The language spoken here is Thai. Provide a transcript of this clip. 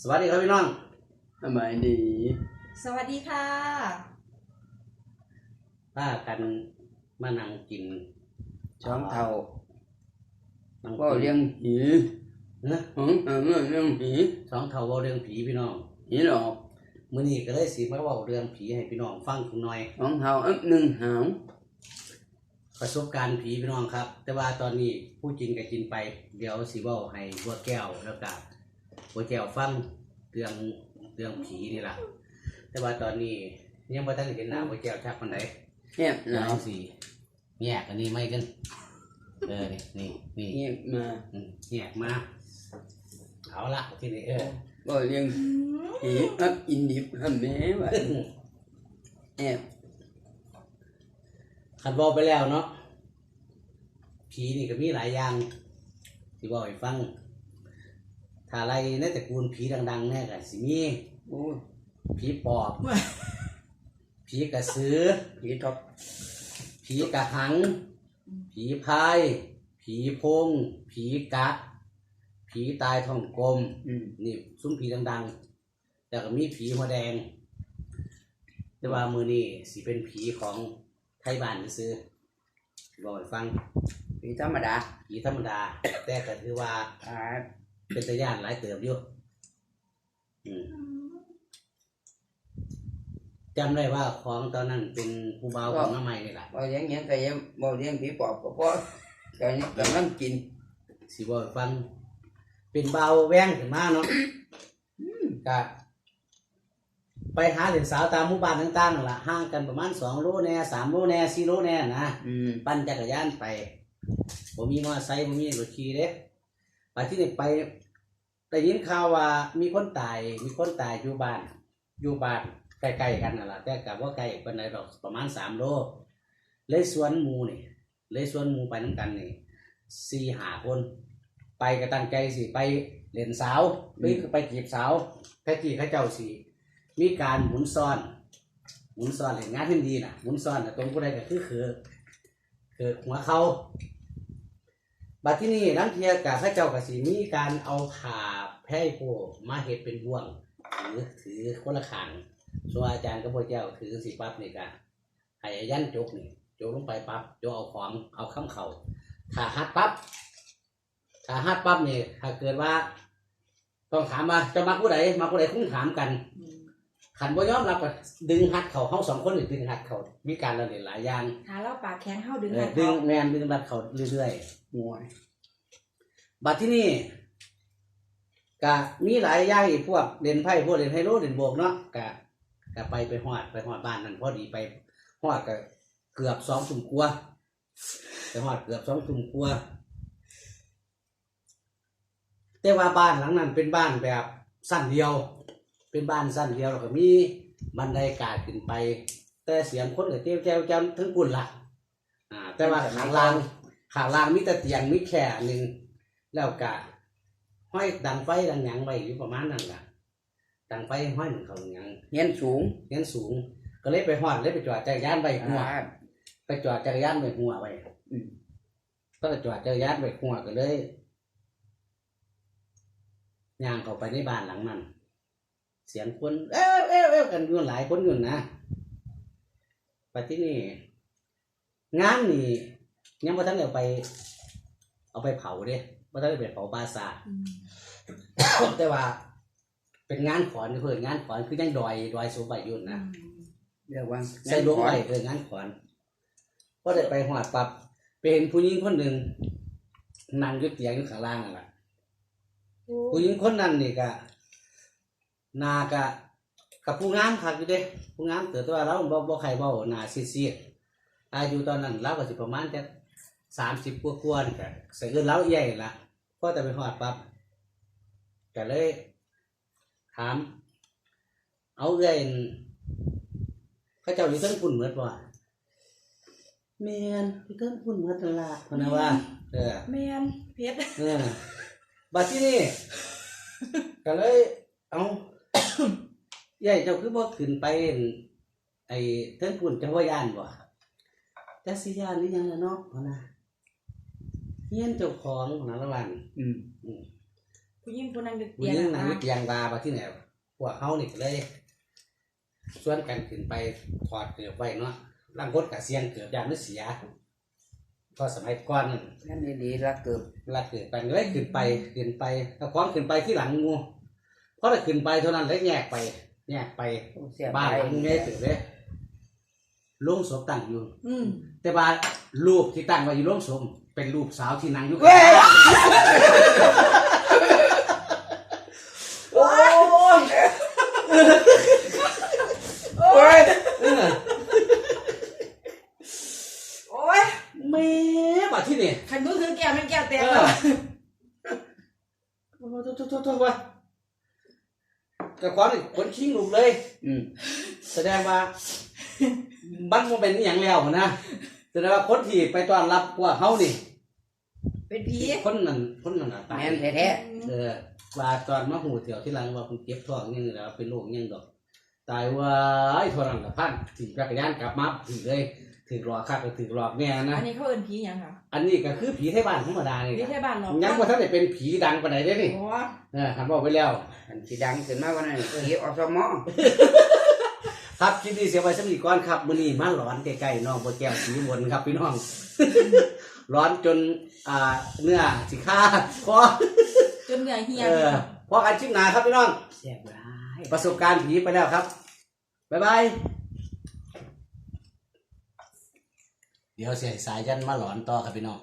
สวัสดีครับพี่น้องสบายดีสวัสดีค่ะ ป้ากันมานั่งกินช้องเท่านั่งก็เลี้ยงผีเนะของเออเรื่องผีสองเท่าเว้าเรื่องผีพี่น้องผีหลอกมื้อนี้ก็เลยสิมาเว้าเรื่องผีให้พี่น้องฟังทุกหน่อย ช้องเท่าอันหนึ่งหาวประสบการณ์ผีพี่น้องครับ แต่ว่าตอนนี้ผู้จินก็จินไป เดี๋ยวสิเว้าให้บัวแก้วแล้วก็ บัวแก้วฟังเรื่องเรื่องผีนี่ล่ะ แต่ว่าตอนนี้ยังบ่ทันได้เห็นหน้าบัวแก้วชักปานใดแง่หแล้นาววสิแยกอันนี้ไม่กัน เออ นี่นี่นี่แง่มาอืมแยกมาเอาละที่นี่เออก็เลี้ยงผีอับอินดิบอับแม่ว่าแอบขันบอกไปแล้วเนาะผีนี่ก็มีหลายอย่างที่บอกให้ฟัง ถ้าอะไรในตระกูลผีดังๆแน่ก็สิมีโอ้ยผีปอบ ผีกระสือ ผีท็อปผีกระหัง ผีพาย ผีพง ผีกะ ผีตายท้องกลม อืมนี่ซุ้มผีดังๆ แล้วก็มีผีหัวแดง แต่ว่ามือนี่สิเป็นผีของไทยบ้านซื้อๆบอกให้ฟัง ผีธรรมดาผีธรรมดา แต่ก็ถือว่าครับ เป็นตะย่านหลายเติบอยู่อืมจำได้ว่าของตอนนั้นเป็นผู้บ่าวของน้าใหม่นี่แหละบ่เลี้ยงหยังก็ยังบ่เลี้ยงผีปอบก็พอก็ยังกำลังกินสิบอกให้ฟัง เป็นเบาวแวงขึ้นมาเนาะก็ไปหาเหรียญสาวตามหมู่บ้านต่างๆนั่นล่ะห่างกันประมาณสองโลแน่สามโลแน่สี่โลแน่นะอืมปั่นจักรยานไปผมมีมอเตอร์ไซค์ผมมีรถขี่เด้ ไปที่นี่ไปได้ยินข่าวว่ามีคนตายมีคนตายอยู่บ้านอยู่บ้านใกล้ๆกันนั่นแหละแต่กับว่าไกลปานใดดอกประมาณสามโลเลยสวนหมูนี่เลยสวนหมูไปน้ำกันนี่สี่หาคน ไปก็ตั้งใจสิไปเล่นสาวหรือไปจีบสาวแค่จีเขาเจ้าสิมีการหมุนซ้อนหมุนซ้อนเห็นงานที่ดีน่ะหมุนซ้อนน่ะตรงผู้ใดก็คือคือเกิดหัวเขา บัดที่นี่นักเทียกับพระเจ้ากับสีมีการเอาผ่าแพร่โพมาเห็ดเป็นบ่วงถือถือคนละขางส่วนอาจารย์กับพระเจ้าถือสีปั๊บนี่กะให้ยันจกนี่จกลงไปปั๊บจกเอาของเอาข้ามเข่าถ้าหัดปั๊บถ้าหัดปั๊บนี่ถ้าเกิดว่า ต้องถามว่าจะมาผู้ใดมาผู้ใดคุ้งถามกัน ขันบ่ยอมรับก็ดึงหัดเขาเฮาสองคนนี่ดึงหัดเขามีการระเล่นหลายอย่างหาเล่าปากแข็งเข้าดึงเออหัดดึงเขาแมนดึงรัดเขาเรื่อยมวยๆบัดที่นี่กะมีหลายอย่างอีกพวกเด่นไพ่พวกเด่นไฮโลเด่นโบกเนาะกะกะไปไปหอดไปหอดบ้านนั่นพอดีไปหอดกะเกือบสองตุ่มกลัวาไปหอดเกือบสองตุ่มกลัวาแต่ว่าบ้านหลังนั้นเป็นบ้านแบบสั้นเดียว เป็นบ้านสั้นเดียวแล้วก็มีบันไดกาดขึ้นไป แต่เสียงคนกับเตี้ยวแจ้วจำทั้งปุ่นละอ่า แต่ว่าข้างล่างข้างล่างมีแต่เตียงมีแค่หนึ่งแล้วก็ห้อยดังไฟดังหยังไว้อยู่ประมาณนั้นล่ะดังไฟห้อยเหมือนเขาหยังเฮียนสูงเงี้ยสูง ก็เลยไปหอดเลยไปจอดจักรยานไว้หัวครับไปจอดจักรยานไว้หัวไว้อืมก็จอดจักรยานไว้หัวก็เลยย่างเข้าไปในบ้านหลังนั้น เสียงคนเอ้วเอ้วเอ้วกันอยู่หลายคนอยู่นะไปที่นี่งานนี่ยังบ่ทันได้เอาไป เอาไปเผาเด้บ่ทันได้ไปเผาปราสาทอืมแต่ว่า เป็นงานขอนเพื่อนงานขอนคือยังดอยดอยสูงไปอยู่นะเรียกว่าใส่ลงไปเอองานขอนก็ได้ไปหอดปับเป็นผู้หญิงคนหนึ่งนั่งอยุดเตียงอยู่ข้างล่างนั่นแหละผู้หญิงคนนั้นนี่ก็ นากะกับผู้งามคักอยู่เด้ผู้งามเกิดตัวาเราบ่บ่ใครเว้าหน้าซีดๆอายุตอนนั้นเราก็สิประมาณจะสามสิบกว่าๆนี่ก็ใส่เงินเราใหญ่ละพอแต่ไปหอดปับก็เลยถาม เอาเงินเขาเจ้าอยู่เทั้งปุ่นเหมือนว่าแมนอยู่เทั้งปุ่นเหมือนนั่นละเพนนะว่าเออแมนเพชรเออบัดที่นี่ก็เลยเอา ใหญ่เจ้าคือบ่ขึ้นไปอั่นไอ้เทั้งปุ่นจะว่าย่านบ่จะสิย่านหรือยังล่ะเนาะเพนนะเฮียนเจ้าของนะละวันอืมอืมผู้หญิงคนนั้นเด็กผู้เตียหญิงงนั่งนะอยู่เตียงบาบัดที่ไหนพวกเฮานี่ก็เลยชวนกันขึ้นไปถอดเกือบไว้เนาะร่างคนกับเสียงเกือบยานไม่เสียก็สมัยก่อนนั่น นั่นดีๆรักเกือบเวลาเกิดไปเลยขึ้นไปขึ้นไปถ้าความขึ้นไปที่หลังงูเพราะถ้าขึ้นไปเท่านั้นแล้วแยกไปแยกไปเสียบ้านหลังนี้ถือเลยโลงศพตั้งอยู่ อืมแต่ว่ารูปที่ตั้งไว้อยู่โลงศพเป็นรูปสาวที่นั่งอยู่เว้ยโอ้ยเว้ยเออโอ้ยแม่บัดที่นี่ขันมือถือแก้วมันแก้วแตเอกอแล้วโอ้โหโทษโทษโทษโทษวะ แต่ความนี่คนชิงลูกเลย อืมแสดงว่ามันโมเป็นอหย่างแล้วนะแสดงว่าคนที่ไปต้อนรับพว่าเฮานี่เป็นผีคนนั้นคนนั้นน่ะตายแม่นแท้เออว่าตอนมาหูเถียวที่หลังว่าคุณเก็บท้องยังแล้วเป็นโรคยังดอก ตายว่าไอ้ทรนันพันถีจักรยานกลับมาถือเลยถือรอคักก็ถือรอบแม่นะอันนี้เขาเอิ้นผีหยังค่ะอันนี้ก็คือผีไทยบ้านธรรมดานี่ผีล่ะไทยบ้านหรอกยังว่าท่านได้เป็นผีดังปานใดเด้นี่โอ้ เออหันบอกไปแล้ว ๆอันที่ดังขึ้นมาวันนั้นผีอสมอครับคลิปนี้เสียไว้สำหรับก่อนครับมื้อนี้มาหลอนใกล้ๆน้องบัวแก้วสีบนครับพี่น้อง ร้อนจนอ่าเนื้อสิค่าคอจนเหนื่อยเหี่ยเออพอกันชิมหนาครับพี่น้องเสียบร้ายประสบการณ์ผีไปแล้วครับบ๊ายบายเดี๋ยวเสียสายยันมาหลอนต่อครับพี่น้อง